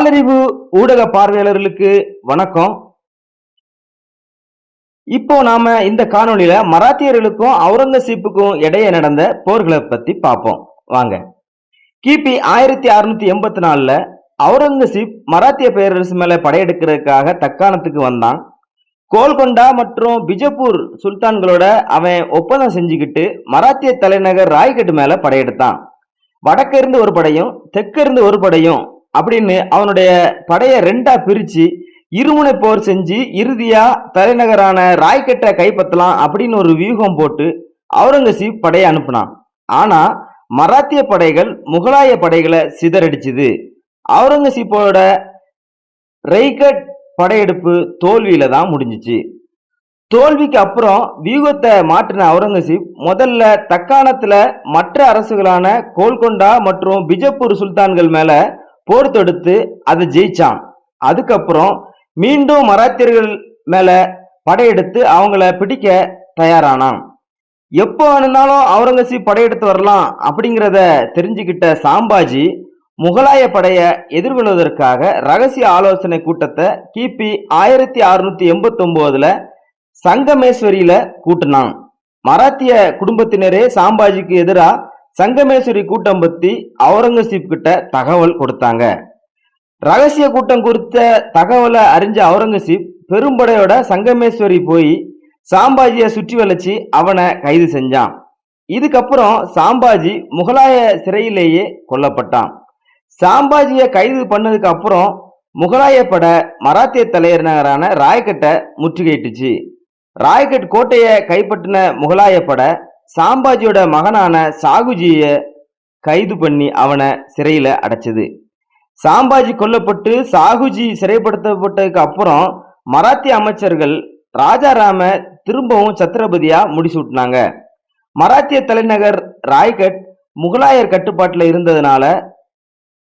நாளறிவு ஊடக பார்வையாளர்களுக்கு வணக்கம். இப்போ நாம இந்த காணொலியில மராத்தியர்களுக்கும் அவுரங்கசீப்புக்கும் இடையே நடந்த போர்களை பத்தி பார்ப்போம். வாங்க. கிபி ஆயிரத்தி அறுநூத்தி எண்பத்தி நாலுல அவுரங்கசீப் மராத்திய பேரரசு மேல படையெடுக்கிறதுக்காக தக்காணத்துக்கு வந்தான். கோல்கொண்டா மற்றும் பிஜப்பூர் சுல்தான்களோட அவன் ஒப்பந்தம் செஞ்சுக்கிட்டு மராத்திய தலைநகர் ராய்கட் மேல படையெடுத்தான். வடக்கிருந்து ஒரு படையும் தெற்கிருந்து ஒரு படையும் அப்படின்னு அவனுடைய படையை ரெண்டா பிரிச்சு இருமுனை போர் செஞ்சு இறுதியா தலைநகரான ராய்கட்டை கைப்பற்றலாம் அப்படின்னு ஒரு வியூகம் போட்டு அவுரங்கசீப் படையை அனுப்புனான். ஆனா மராத்திய படைகள் முகலாய படைகளை சிதறடிச்சுது. அவுரங்கசீப்போட ரெய்கட் படையெடுப்பு தோல்வியில தான் முடிஞ்சிச்சு. தோல்விக்கு அப்புறம் வியூகத்தை மாற்றின அவுரங்கசீப் முதல்ல தக்காணத்துல மற்ற அரசுகளான கோல்கொண்டா மற்றும் பிஜப்பூர் சுல்தான்கள் மேல போர் தொடுத்து அதை ஜெயிச்சான். அதுக்கப்புறம் மீண்டும் மராத்தியர்கள் மேல படையெடுத்து அவங்கள பிடிக்க தயாரானான். எப்போ அணுனாலும் அவுரங்கசீப் படையெடுத்து வரலாம் அப்படிங்கிறத தெரிஞ்சுக்கிட்ட சாம்பாஜி முகலாய படைய எதிர்கொள்வதற்காக ரகசிய ஆலோசனை கூட்டத்தை கிபி ஆயிரத்தி அறுநூத்தி எண்பத்தி ஒன்பதுல சங்கமேஸ்வரியில கூட்டினான். மராத்திய குடும்பத்தினரே சாம்பாஜிக்கு எதிராக சங்கமேஸ்வரி கூட்டம் பத்தி அவுரங்கசீப் கிட்ட தகவல் கொடுத்தாங்க. ரகசிய கூட்டம் குறித்த தகவலை அறிஞ்ச அவுரங்கசீப் பெரும்படையோட சங்கமேஸ்வரி போய் சாம்பாஜியை சுற்றி வளைச்சி அவனை கைது செஞ்சான். இதுக்கப்புறம் சாம்பாஜி முகலாய சிறையிலேயே கொல்லப்பட்டான். சாம்பாஜியை கைது பண்ணதுக்கு அப்புறம் முகலாய பட மராத்திய தலைநகரான ராய்கட்டை முற்றுகையிட்டுச்சு. ராய்கட் கோட்டையை கைப்பற்றின முகலாய படை சாம்பாஜியோட மகனான சாகுஜியை கைது பண்ணி அவனை சிறையில அடைச்சது. சாம்பாஜி கொல்லப்பட்டு சாகுஜி சிறைப்படுத்தப்பட்டதுக்கு அப்புறம் மராத்திய அமைச்சர்கள் ராஜாராம திரும்பவும் சத்திரபதியா முடிசூட்டினாங்க. மராத்திய தலைநகர் ராய்கட் முகலாயர் கட்டுப்பாட்டில் இருந்ததுனால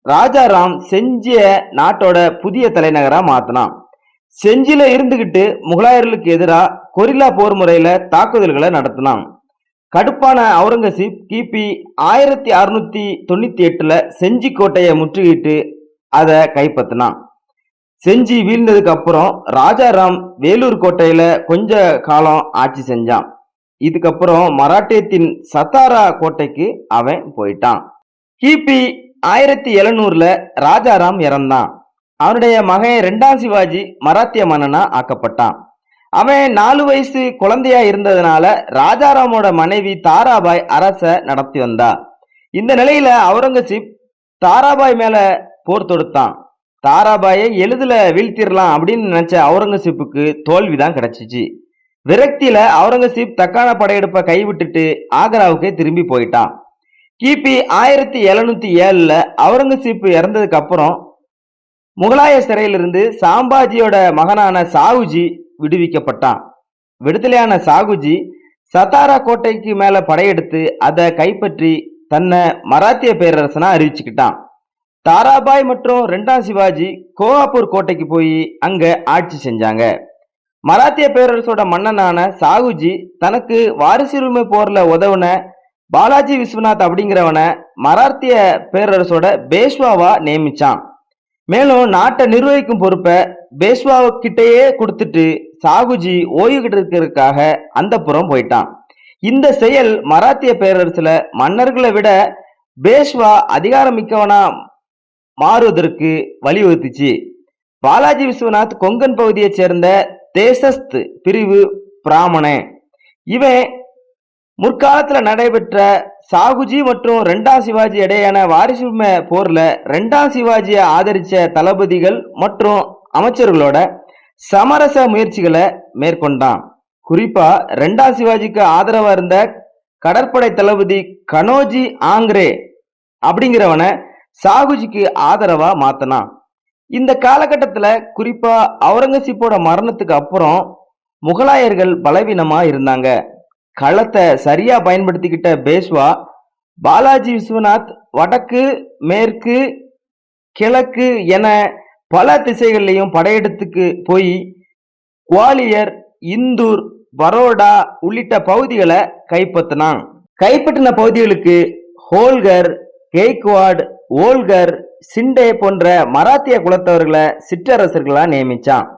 ராஜாராம் செஞ்சிய நாட்டோட புதிய தலைநகரா மாத்தினான். செஞ்சில இருந்துகிட்டு முகலாயர்களுக்கு எதிராக கொரில்லா போர் முறையில தாக்குதல்களை நடத்தினான். கடுப்பான அவுரங்கசீப் கிபி ஆயிரத்தி அறுநூத்தி தொண்ணூத்தி எட்டுல செஞ்சி கோட்டையை முற்றுகிட்டு அதை கைப்பற்றினான். செஞ்சி வீழ்ந்ததுக்கு அப்புறம் ராஜாராம் வேலூர் கோட்டையில கொஞ்ச காலம் ஆட்சி செஞ்சான். இதுக்கப்புறம் மராட்டியத்தின் சத்தாரா கோட்டைக்கு அவன் போயிட்டான். கிபி ஆயிரத்தி எழுநூறுல ராஜாராம் இறந்தான். அவனுடைய மகன் ரெண்டாம் சிவாஜி மராத்திய மன்னனா ஆக்கப்பட்டான். அவன் நாலு வயசு குழந்தையா இருந்ததுனால ராஜாராமோட மனைவி தாராபாய் அரச நடத்தி வந்தா. இந்த நிலையில அவுரங்கசீப் தாராபாய் மேல போர் தொடுத்தான். தாராபாயை எளிதில் வீழ்த்திடலாம் அப்படின்னு நினைச்ச அவுரங்கசீப்புக்கு தோல்விதான் கிடைச்சிச்சு. விரக்தியில அவுரங்கசீப் தக்கான படையெடுப்பை கைவிட்டுட்டு ஆக்ராவுக்கு திரும்பி போயிட்டான். கிபி ஆயிரத்தி எழுநூத்தி ஏழுல அவுரங்கசீப் இறந்ததுக்கு அப்புறம் முகலாய சிறையிலிருந்து சாம்பாஜியோட மகனான சாவுஜி விடுவிக்கப்பட்டான். விடுதலையான சாகுஜி சத்தாரா கோட்டைக்கு மேல படையெடுத்து அதை கைப்பற்றி தன்னை மராத்திய பேரரசனா அறிவிச்சுக்கிட்டான். தாராபாய் மற்றும் ரெண்டாம் சிவாஜி கோவாப்பூர் கோட்டைக்கு போய் அங்க ஆட்சி செஞ்சாங்க. மராத்திய பேரரசோட மன்னனான சாகுஜி தனக்கு வாரிசுரிமை போர்ல உதவுன பாலாஜி விஸ்வநாத் அப்படிங்கிறவனை மராத்திய பேரரசோட பேஷ்வாவா நியமிச்சான். மேலும் நாட்டை நிர்வகிக்கும் பொறுப்பை பேஷ்வாவுக்கிட்டேயே கொடுத்துட்டு சாகுஜி ஓய்வுகிட்டு இருக்கிறதுக்காக அந்த புறம் போயிட்டான். இந்த செயல் மராத்திய பேரரசுல மன்னர்களை விட பேஷ்வா அதிகாரமிக்கவனா மாறுவதற்கு வழிவகுத்துச்சு பாலாஜி விஸ்வநாத் கொங்கன் பகுதியைச் சேர்ந்த தேசஸ்த் பிரிவு பிராமணன் இவன் முற்காலத்துல நடைபெற்ற சாகுஜி மற்றும் ரெண்டாம் சிவாஜி இடையான வாரிசுரிமை போர்ல ரெண்டாம் சிவாஜியை ஆதரிச்ச தளபதிகள் மற்றும் அமைச்சர்களோட சமரச முயற்சிகளை மேற்கொண்டான். குறிப்பா ரெண்டாம் சிவாஜிக்கு ஆதரவா இருந்த கடற்படை தளபதி கனோஜி ஆங்ரே அப்படிங்கிறவனை சாகுஜிக்கு ஆதரவா மாத்தனான். இந்த காலகட்டத்துல குறிப்பா அவுரங்கசீப்போட மரணத்துக்கு அப்புறம் முகலாயர்கள் பலவீனமா இருந்தாங்க. களத்தை சரியா பயன்படுத்திக்கிட்ட பேஷ்வா பாலாஜி விஸ்வநாத் வடக்கு மேற்கு கிழக்கு என பல திசைகள்லையும் படையெடுத்துக்கு போய் குவாலியர் இந்தூர் பரோடா உள்ளிட்ட பகுதிகளை கைப்பற்றினான். கைப்பற்றின பகுதிகளுக்கு ஹோல்கர் கெய்க்வாட் ஓல்கர் சிண்டே போன்ற மராத்திய குலத்தவர்களை சிற்றரசர்களா நியமிச்சான்.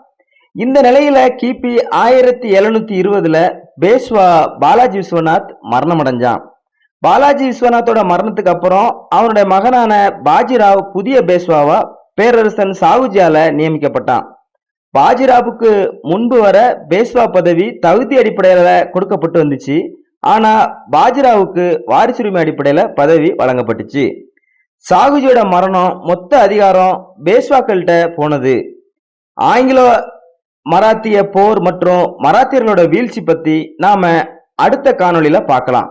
இந்த நிலையில கிபி ஆயிரத்தி எழுநூத்தி இருபதுல பேஷ்வா பாலாஜி விஸ்வநாத் மரணம் அடைஞ்சான் பாலாஜி விஸ்வநாத்தோட மரணத்துக்கு அப்புறம் அவனுடைய மகனான பாஜிராவ் புதிய பேஷ்வாவா பேரரசன் சாகுஜியால நியமிக்கப்பட்டான். பாஜிராவுக்கு முன்பு வர பேஷ்வா பதவி தகுதி அடிப்படையில கொடுக்கப்பட்டு வந்துச்சு. ஆனா பாஜிராவுக்கு வாரிசுரிமை அடிப்படையில பதவி வழங்கப்பட்டுச்சு. சாகுஜியோட மரணம் மொத்த அதிகாரம் பேஷ்வாக்கள்கிட்ட போனது. ஆங்கிலோ மராத்திய போர் மற்றும் மராத்தியர்களோட வீழ்ச்சி பத்தி நாம அடுத்த காணொளியில பார்க்கலாம்.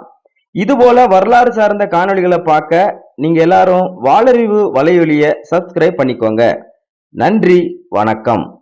இதுபோல வரலாறு சார்ந்த காணொளிகளை பார்க்க நீங்க எல்லாரும் வாளறிவு வலையொலிய சப்ஸ்கிரைப் பண்ணிக்கோங்க. நன்றி வணக்கம்.